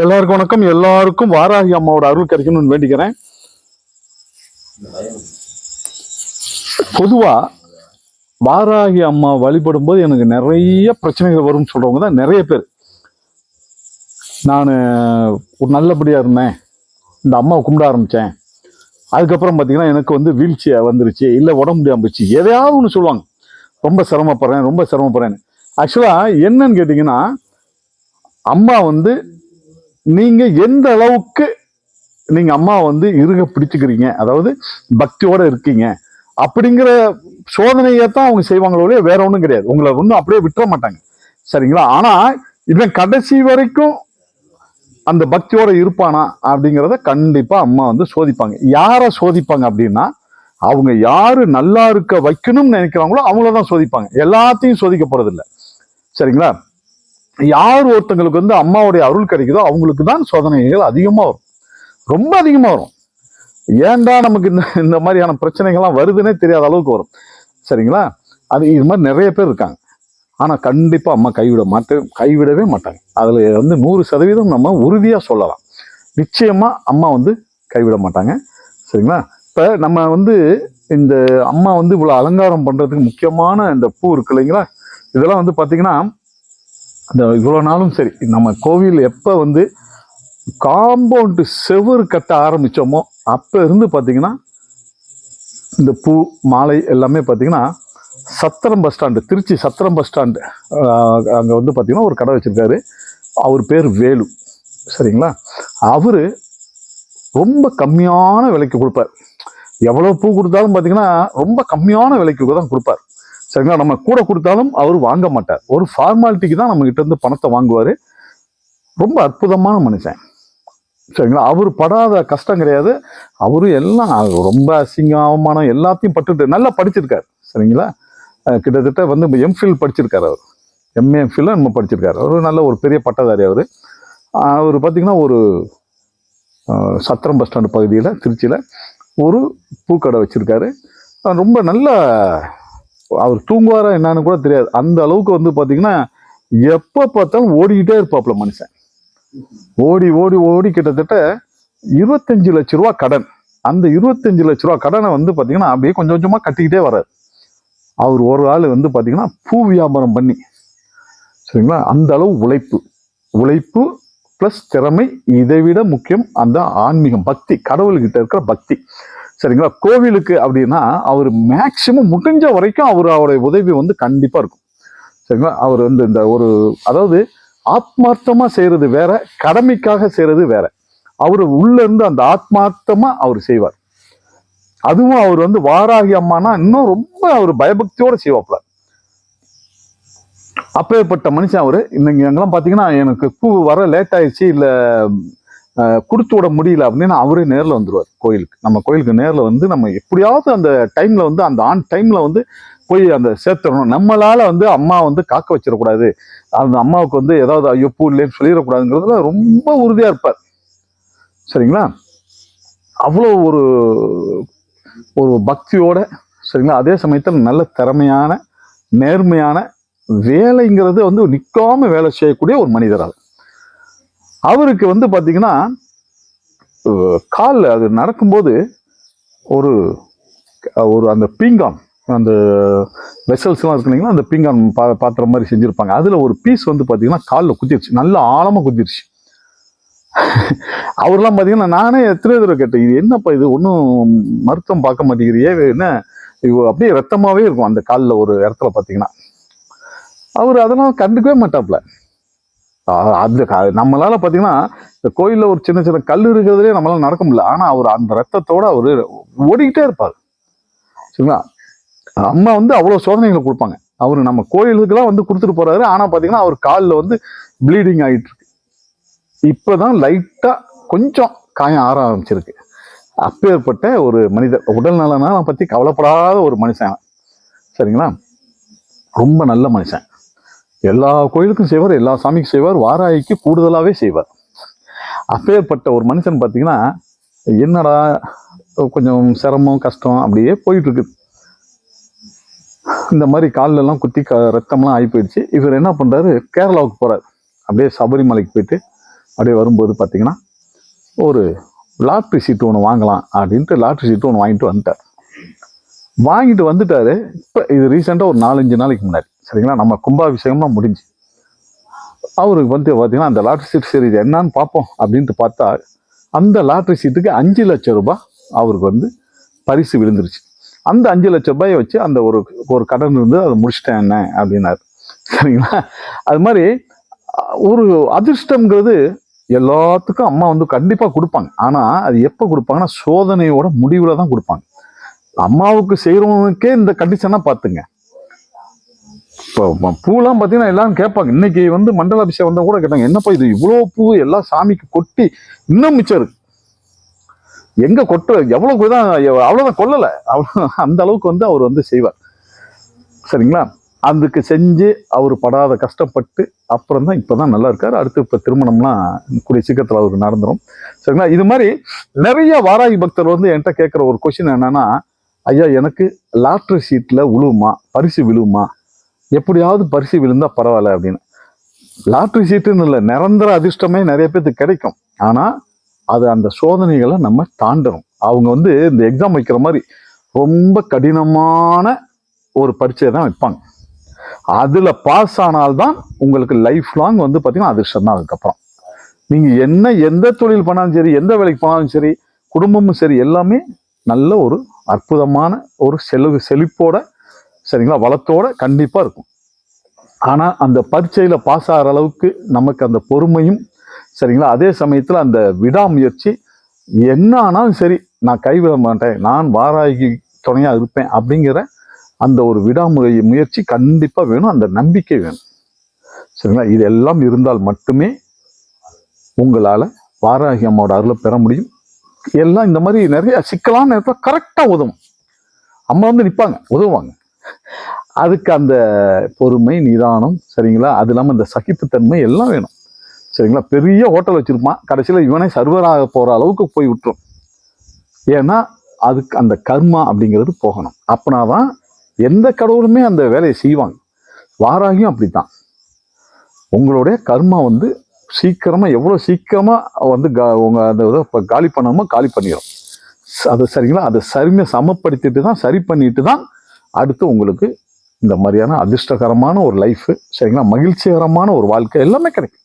எல்லாருக்கும் வணக்கம். எல்லாருக்கும் வாராகி அம்மாவோட அருள் கிடைக்கணும்னு வேண்டிக்கிறேன். பொதுவா வாராகி அம்மா வழிபடும் போது எனக்கு நிறைய பிரச்சனைகள் வரும்னு சொல்றவங்க தான் நிறைய பேர். நான் ஒரு நல்லபடியா இருந்தேன். இந்த அம்மாவை கும்பிட ஆரம்பிச்சேன். அதுக்கப்புறம் பார்த்தீங்கன்னா எனக்கு வந்து வீழ்ச்சி வந்துருச்சு. இல்லை உடம்பு முடியாமல் போச்சு. எதையாவது ஒன்று சொல்லுவாங்க. ரொம்ப சிரமப்படுறேன் ரொம்ப சிரமப்படுறேன் ஆக்சுவலாக என்னன்னு கேட்டிங்கன்னா அம்மா வந்து நீங்க எந்த அளவுக்கு நீங்க அம்மா வந்து இருக பிடிச்சுக்கிறீங்க அதாவது பக்தியோட இருக்கீங்க அப்படிங்கிற சோதனையை தான் அவங்க செய்வாங்களோ வேற ஒன்றும் கிடையாது. உங்களை ஒன்றும் அப்படியே விட்டுற மாட்டாங்க. சரிங்களா? ஆனா இவன் கடைசி வரைக்கும் அந்த பக்தியோட இருப்பானா அப்படிங்கிறத கண்டிப்பா அம்மா வந்து சோதிப்பாங்க. யாரை சோதிப்பாங்க அப்படின்னா அவங்க யாரு நல்லா இருக்க வைக்கணும்னு நினைக்கிறாங்களோ அவங்கள தான் சோதிப்பாங்க. எல்லாத்தையும் சோதிக்க போறதில்ல. சரிங்களா? யார் ஒருத்தங்களுக்கு வந்து அம்மாவுடைய அருள் கிடைக்குதோ அவங்களுக்கு தான் சோதனைகள் அதிகமாக வரும். ரொம்ப அதிகமாக வரும். ஏன்டா நமக்கு இந்த இந்த மாதிரியான பிரச்சனைகள்லாம் வருதுன்னே தெரியாத அளவுக்கு வரும். சரிங்களா? அது இது மாதிரி நிறைய பேர் இருக்காங்க. ஆனால் கண்டிப்பாக அம்மா கைவிட மாட்டேன் கைவிடவே மாட்டாங்க. அதில் வந்து நூறு சதவீதம் நம்ம உறுதியாக சொல்லலாம். நிச்சயமாக அம்மா வந்து கைவிட மாட்டாங்க. சரிங்களா? இப்போ நம்ம வந்து இந்த அம்மா வந்து இவ்வளோ அலங்காரம் பண்ணுறதுக்கு முக்கியமான இந்த பூ இருக்கு இல்லைங்களா? இதெல்லாம் வந்து பார்த்திங்கன்னா இந்த இவ்வளோ நாளும் சரி நம்ம கோவில் எப்போ வந்து காம்பவுண்டு செவுரு கட்ட ஆரம்பித்தோமோ அப்போ இருந்து பார்த்தீங்கன்னா இந்த பூ மாலை எல்லாமே பார்த்தீங்கன்னா Chathiram bus stand Trichy Chathiram bus stand அங்கே வந்து பார்த்திங்கன்னா ஒரு கடை வச்சுருக்காரு. அவர் பேர் வேலு. சரிங்களா? அவர் ரொம்ப கம்மியான விலைக்கு கொடுப்பார். எவ்வளோ பூ கொடுத்தாலும் பார்த்தீங்கன்னா ரொம்ப கம்மியான விலைக்கு தான் கொடுப்பார். சரிங்களா? நம்ம கூட கொடுத்தாலும் அவர் வாங்க மாட்டார். ஒரு ஃபார்மாலிட்டிக்கு தான் நம்ம இருந்து பணத்தை வாங்குவார். ரொம்ப அற்புதமான மனுஷன். சரிங்களா? அவர் படாத கஷ்டம் கிடையாது. அவரும் எல்லாம் ரொம்ப அசிங்கம் அவமானம் எல்லாத்தையும் பட்டுட்டு நல்லா படிச்சிருக்காரு. சரிங்களா? கிட்டத்தட்ட வந்து எம்ஃபில் படிச்சிருக்காரு அவர். எம்ஏ எம்ஃபில் நம்ம படிச்சிருக்காரு. அவர் நல்ல ஒரு பெரிய பட்டதாரி அவர். அவர் பார்த்தீங்கன்னா ஒரு சத்திரம் பஸ் ஸ்டாண்டு பகுதியில் திருச்சியில் ஒரு பூக்கடை வச்சுருக்காரு. ரொம்ப நல்ல அவர் தூங்குவாரா என்னன்னு கூட தெரியாது. அந்த அளவுக்கு வந்து பார்த்தீங்கன்னா எப்போ பார்த்தாலும் ஓடிக்கிட்டே இருப்பாப்புல மனுஷன். ஓடி ஓடி ஓடி கிட்டத்தட்ட இருபத்தஞ்சு லட்ச ரூபா கடன். அந்த இருபத்தஞ்சு லட்ச ரூபா கடனை வந்து பார்த்தீங்கன்னா அப்படியே கொஞ்சம் கொஞ்சமாக கட்டிக்கிட்டே வராது அவர் ஒரு ஆள் வந்து பார்த்தீங்கன்னா பூ வியாபாரம் பண்ணி. சரிங்களா? அந்த அளவு உழைப்பு. உழைப்பு ப்ளஸ் திறமை இதை விட முக்கியம் அந்த ஆன்மீகம் பக்தி கடவுள்கிட்ட இருக்கிற பக்தி. சரிங்களா? கோவிலுக்கு அப்படின்னா அவர் மேக்சிமம் முடிஞ்ச வரைக்கும் அவர் அவருடைய உதவி வந்து கண்டிப்பாக இருக்கும். சரிங்களா? அவர் வந்து இந்த ஒரு அதாவது ஆத்மார்த்தமாக செய்கிறது வேற கடமைக்காக செய்கிறது வேற. அவர் உள்ளேருந்து அந்த ஆத்மார்த்தமாக அவர் செய்வார். அதுவும் அவர் வந்து வாராகி அம்மானா இன்னும் ரொம்ப அவர் பயபக்தியோடு செய்வாப்ல அப்பேற்பட்ட மனுஷன் அவர். இன்னைக்கு எங்கெல்லாம் பார்த்தீங்கன்னா எனக்கு பூ வர லேட் ஆயிடுச்சு இல்லை கொடுத்து விட முடியல அப்படின்னு அவரே நேரில் வந்துடுவார் கோயிலுக்கு. நம்ம கோயிலுக்கு நேரில் வந்து நம்ம எப்படியாவது அந்த டைமில் வந்து அந்த ஆன் டைமில் வந்து போய் அந்த சேர்த்துடணும். நம்மளால் வந்து அம்மா வந்து காக்க வச்சிடக்கூடாது. அந்த அம்மாவுக்கு வந்து ஏதாவது ஐயோ பூ இல்லைன்னு சொல்லிடக்கூடாதுங்கிறதுல ரொம்ப உறுதியாக இருப்பார். சரிங்களா? அவ்வளோ ஒரு ஒரு பக்தியோட சரிங்களா? அதே சமயத்தில் நல்ல திறமையான நேர்மையான வேலைங்கிறது வந்து நிற்காம வேலை செய்யக்கூடிய ஒரு மனிதர் அவருக்கு வந்து பார்த்தீங்கன்னா காலில் அது நடக்கும்போது ஒரு ஒரு அந்த பீங்கான் அந்த வெசல்ஸ்லாம் இருக்கு இல்லைங்களா அந்த பீங்கான் பா பாத்திரம் மாதிரி செஞ்சுருப்பாங்க. அதில் ஒரு பீஸ் வந்து பார்த்தீங்கன்னா காலில் குத்திருச்சு. நல்லா ஆழமாக குத்திருச்சு. அவர்லாம் பார்த்தீங்கன்னா நானே எத்தனை தடவை கேட்டேன் இது என்னப்பா இது? ஒன்றும் மருத்துவம் பார்க்க மாட்டேங்கிறியே என்ன? அப்படியே ரத்தமாகவே இருக்கும் அந்த காலில் ஒரு இடத்துல பார்த்தீங்கன்னா அவர் அதெல்லாம் கண்டுக்கவே மாட்டாப்புல. அது நம்மளால பார்த்தீங்கன்னா இந்த கோயிலில் ஒரு சின்ன சின்ன கல் இருக்கிறதுலே நம்மளால நடக்க முடியல. ஆனால் அவர் அந்த ரத்தத்தோட அவர் ஓடிக்கிட்டே இருப்பார். சரிங்களா? அம்மா வந்து அவ்வளோ சோதனைகளை கொடுப்பாங்க. அவர் நம்ம கோயிலுக்கெல்லாம் வந்து கொடுத்துட்டு போறாரு. ஆனால் பார்த்தீங்கன்னா அவர் காலில் வந்து ப்ளீடிங் ஆகிட்டு இருக்கு. இப்போதான் லைட்டாக கொஞ்சம் காயம் ஆற ஆரம்பிச்சிருக்கு. அப்பேற்பட்ட ஒரு மனிதர் உடல் நலனா பற்றி கவலைப்படாத ஒரு மனுஷன் சரிங்களா? ரொம்ப நல்ல மனுஷன். எல்லா கோயிலுக்கும் செய்வார் எல்லா சாமிக்கும் செய்வார் வாராய்க்கு கூடுதலாகவே செய்வார். அப்பேற்பட்ட ஒரு மனுஷன் பார்த்தீங்கன்னா என்னடா கொஞ்சம் சிரமம் கஷ்டம் அப்படியே போயிட்டுருக்கு. இந்த மாதிரி காலிலெல்லாம் குத்தி க ரத்தம்லாம் ஆகி போயிடுச்சு இவர் என்ன பண்ணுறாரு கேரளாவுக்கு போகிறார் அப்படியே சபரிமலைக்கு போயிட்டு அப்படியே வரும்போது பார்த்தீங்கன்னா ஒரு லாட்ரி சீட்டு ஒன்று வாங்கலாம் அப்படின்ட்டு லாட்ரி சீட்டு ஒன்று வாங்கிட்டு வந்துட்டார். வாங்கிட்டு வந்துட்டாரு. இப்போ இது ரீசெண்டாக ஒரு நாலஞ்சு நாளைக்கு முன்னாடி. சரிங்களா? நம்ம கும்பாபிஷேகமாக முடிஞ்சு. அவருக்கு வந்து பார்த்தீங்கன்னா அந்த லாட்ரி சீட் சரி இது என்னன்னு பார்ப்போம் அப்படின்ட்டு பார்த்தா அந்த லாட்ரி சீட்டுக்கு அஞ்சு லட்சம் ரூபாய் அவருக்கு வந்து பரிசு விழுந்துருச்சு. அந்த அஞ்சு லட்சம் ரூபாயை வச்சு அந்த ஒரு ஒரு கடன் இருந்து அதை முடிச்சிட்டேன் என்ன அப்படின்னாரு. சரிங்களா? அது மாதிரி ஒரு அதிர்ஷ்டங்கிறது எல்லாத்துக்கும் அம்மா வந்து கண்டிப்பாக கொடுப்பாங்க. ஆனால் அது எப்போ கொடுப்பாங்கன்னா சோதனையோட முடிவில் தான் கொடுப்பாங்க. அம்மாவுக்கு செய்கிறவனுக்கே இந்த கண்டிஷனாக பார்த்துங்க. இப்போ பூலாம் பார்த்தீங்கன்னா எல்லாரும் கேட்பாங்க இன்னைக்கு வந்து மண்டல அபிஷேகம் வந்தால் கூட கேட்டாங்க என்னப்பா இது இவ்வளோ பூ எல்லாம் சாமிக்கு கொட்டி இன்னும் மிச்சம் இருக்கு? எங்க கொட்டு எவ்வளவு தான் அவ்வளோதான் கொல்லலை. அவ்வளோ அந்த அளவுக்கு வந்து அவர் வந்து செய்வார். சரிங்களா? அதுக்கு செஞ்சு அவர் படாத கஷ்டப்பட்டு அப்புறம் தான் இப்போ தான் நல்லா இருக்கார். அடுத்து இப்போ திருமணம்லாம் கூடிய சீக்கிரத்தில் அவருக்கு நடந்துரும். சரிங்களா? இது மாதிரி நிறைய வாராகி பக்தர் வந்து என்கிட்ட கேட்குற ஒரு கொஷின் என்னன்னா ஐயா எனக்கு லாட்ரி சீட்டில் விழுவுமா பரிசு விழுவுமா? எப்படியாவது பரிசு விழுந்தால் பரவாயில்ல அப்படின்னு. லாட்ரி சீட்டுன்னு இல்லை நிரந்தர அதிர்ஷ்டமே நிறைய பேருக்கு கிடைக்கும். ஆனால் அது அந்த சோதனைகளை நம்ம தாண்டணும். அவங்க வந்து இந்த எக்ஸாம் வைக்கிற மாதிரி ரொம்ப கடினமான ஒரு பரீட்சையை தான் வைப்பாங்க. அதில் பாஸ் ஆனால்தான் உங்களுக்கு லைஃப் லாங் வந்து பார்த்திங்கன்னா அதிர்ஷ்டம் தான் அதுக்கப்புறம். நீங்கள் என்ன எந்த தொழில் பண்ணாலும் சரி எந்த வேலைக்கு போனாலும் சரி குடும்பமும் சரி எல்லாமே நல்ல ஒரு அற்புதமான ஒரு செலவு செழிப்போட சரிங்களா வளத்தோட கண்டிப்பாக இருக்கும். ஆனால் அந்த பரீட்சையில் பாஸ் ஆகிற அளவுக்கு நமக்கு அந்த பொறுமையும் சரிங்களா அதே சமயத்தில் அந்த விடாமுயற்சி என்ன ஆனாலும் சரி நான் கைவிட மாட்டேன் நான் வாராகி துணையாக இருப்பேன் அப்படிங்கிற அந்த ஒரு விடாமுறை முயற்சி கண்டிப்பாக வேணும் அந்த நம்பிக்கை வேணும். சரிங்களா இது எல்லாம் இருந்தால் மட்டுமே உங்களால் வாராகி அம்மாவோட அருளை பெற முடியும். எல்லாம் இந்த மாதிரி நிறைய சிக்கலான நேரத்தில் கரெக்டாக உதவும். அம்மா வந்து நிற்பாங்க உதவுவாங்க. அதுக்கு அந்த பொறுமை நிதானம் சரிங்களா? அது இல்லாமல் இந்த சகிப்புத்தன்மை எல்லாம் வேணும். சரிங்களா? பெரிய ஹோட்டல் வச்சுருப்பான். கடைசியில் இவனே சர்வராக போகிற அளவுக்கு போய் விட்டுரும். ஏன்னா அதுக்கு அந்த கர்மா அப்படிங்கிறது போகணும். அப்பனா தான் எந்த கடவுளுமே அந்த வேலையை செய்வாங்க. வாராகியும் அப்படித்தான். உங்களுடைய கர்மா வந்து சீக்கிரமாக எவ்வளோ சீக்கிரமாக வந்து கா உங்கள் அந்த இதை இப்போ காலி பண்ணணுமோ காலி பண்ணிடும் அது சரிங்களா? அதை சரிமை சமப்படுத்திட்டு தான் சரி பண்ணிட்டு தான் அடுத்து உங்களுக்கு இந்த மாதிரியான அதிர்ஷ்டகரமான ஒரு லைஃபு சரிங்களா? மகிழ்ச்சிகரமான ஒரு வாழ்க்கை எல்லாமே கிடைக்கும்.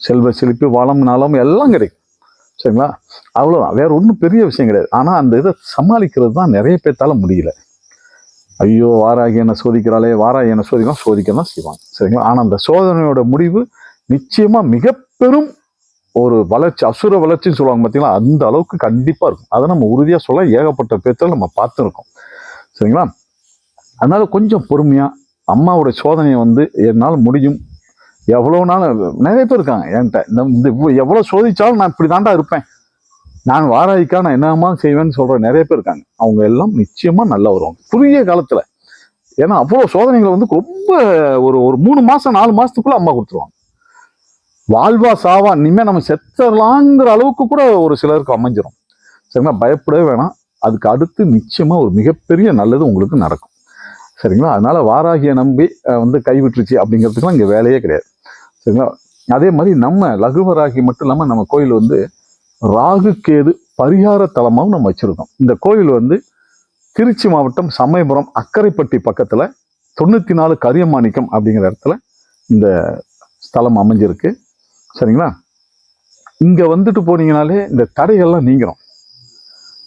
செல்வ செழிப்பு வளம் நலம் எல்லாம் கிடைக்கும். சரிங்களா? அவ்வளோதான் வேற ஒன்றும் பெரிய விஷயம் கிடையாது. ஆனால் அந்த இதை சமாளிக்கிறது தான் நிறைய பேர்த்தால முடியல. ஐயோ வாராகி என்னை சோதிக்கிறாளே வாராகி என்னை சோதிக்கலாம் சோதிக்க தான் செய்வாங்க. சரிங்களா? ஆனால் அந்த சோதனையோட முடிவு நிச்சயமாக மிக பெரும் ஒரு வளர்ச்சி அசுர வளர்ச்சின்னு சொல்லுவாங்க பார்த்தீங்களா அந்த அளவுக்கு கண்டிப்பாக இருக்கும். அதை நம்ம உறுதியாக சொல்ல ஏகப்பட்ட பேர்த்தில் நம்ம பார்த்துருக்கோம். சரிங்களா? அதனால கொஞ்சம் பொறுமையாக அம்மாவோட சோதனையை வந்து என்னால் முடியும். எவ்வளோ நாள் நிறைய பேர் இருக்காங்க என்கிட்ட. இந்த இந்த எவ்வளோ சோதிச்சாலும் நான் இப்படி தாண்டா இருப்பேன். நான் வாராய்க்கா நான் என்னமா செய்வேன்னு சொல்கிற நிறைய பேர் இருக்காங்க. அவங்க எல்லாம் நிச்சயமாக நல்லா வருவாங்க குறுகிய காலத்தில். ஏன்னா அவ்வளோ சோதனைகளை வந்து ரொம்ப ஒரு ஒரு மூணு மாதம் நாலு மாதத்துக்குள்ளே அம்மா கொடுத்துருவாங்க. வாழ்வா சாவா இனிமேல் நம்ம செத்தரலாங்கிற அளவுக்கு கூட ஒரு சிலருக்கு அமைஞ்சிரும். சரிங்களா? பயப்படவே வேணாம். அதுக்கு அடுத்து நிச்சயமாக ஒரு மிகப்பெரிய நல்லது உங்களுக்கு நடக்கும். சரிங்களா? அதனால வாராகியை நம்பி வந்து கைவிட்டுருச்சு அப்படிங்கிறதுக்குலாம் இங்கே வேலையே கிடையாது. சரிங்களா? அதே மாதிரி நம்ம லகுவராகி மட்டும் இல்லாமல் நம்ம கோயில் வந்து ராகு கேது பரிகார தலமாகவும் நம்ம வச்சுருக்கோம். இந்த கோயில் வந்து திருச்சி மாவட்டம் சமயபுரம் அக்கரைப்பட்டி பக்கத்தில் தொண்ணூற்றி நாலு கரியமாணிக்கம் அப்படிங்கிற இடத்துல இந்த ஸ்தலம் அமைஞ்சிருக்கு. சரிங்களா? இங்கே வந்துட்டு போனீங்கனாலே இந்த தடைகள்லாம் நீங்கிறோம்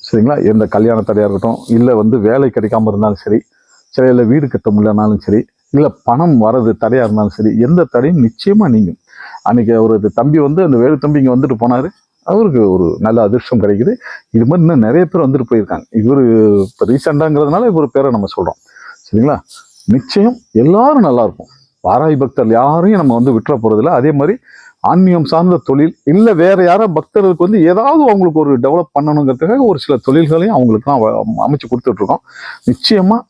சரிங்களா? எந்த கல்யாண தடையாக இருக்கட்டும் இல்லை வந்து வேலை கிடைக்காம இருந்தாலும் சரி சரி இல்லை வீடு கட்ட முடியலனாலும் சரி இல்லை பணம் வர்றது தடையாக இருந்தாலும் சரி எந்த தடையும் நிச்சயமாக நீங்கும். அன்றைக்கி அவர் தம்பி வந்து அந்த வேறு தம்பி இங்கே வந்துட்டு போனார். அவருக்கு ஒரு நல்ல அதிர்ஷ்டம் கிடைக்குது. இது மாதிரி இன்னும் நிறைய பேர் வந்துட்டு போயிருக்காங்க. இவர் இப்போ ரீசெண்டாங்கிறதுனால இவர் பேரை நம்ம சொல்கிறோம் சரிங்களா? நிச்சயம் எல்லாரும் நல்லாயிருக்கும் வாராய் பக்தர் யாரையும் நம்ம வந்து விட்டுற போகிறதில்ல அதே மாதிரி ஆன்மீகம் சார்ந்த தொழில் இல்லை வேற யாரோ பக்தர்களுக்கு வந்து ஏதாவது அவங்களுக்கு ஒரு டெவலப் பண்ணணுங்கிறதுக்காக ஒரு சில தொழில்களையும் அவங்களுக்கு தான் அமைச்சு கொடுத்துட்ருக்கோம். நிச்சயமாக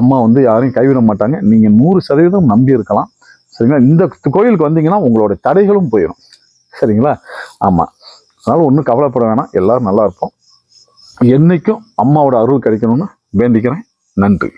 அம்மா வந்து யாரையும் கைவிட மாட்டாங்க. நீங்கள் நூறு சதவீதம் நம்பி இருக்கலாம். சரிங்களா? இந்த கோயிலுக்கு வந்தீங்கன்னா உங்களோட தடைகளும் போயிடும் சரிங்களா? ஆமாம் அதனால் ஒன்றும் கவலைப்பட வேணாம். எல்லோரும் நல்லா இருப்போம். என்றைக்கும் அம்மாவோட அருள் கிடைக்கணும்னு வேண்டிக்கிறேன். நன்றி.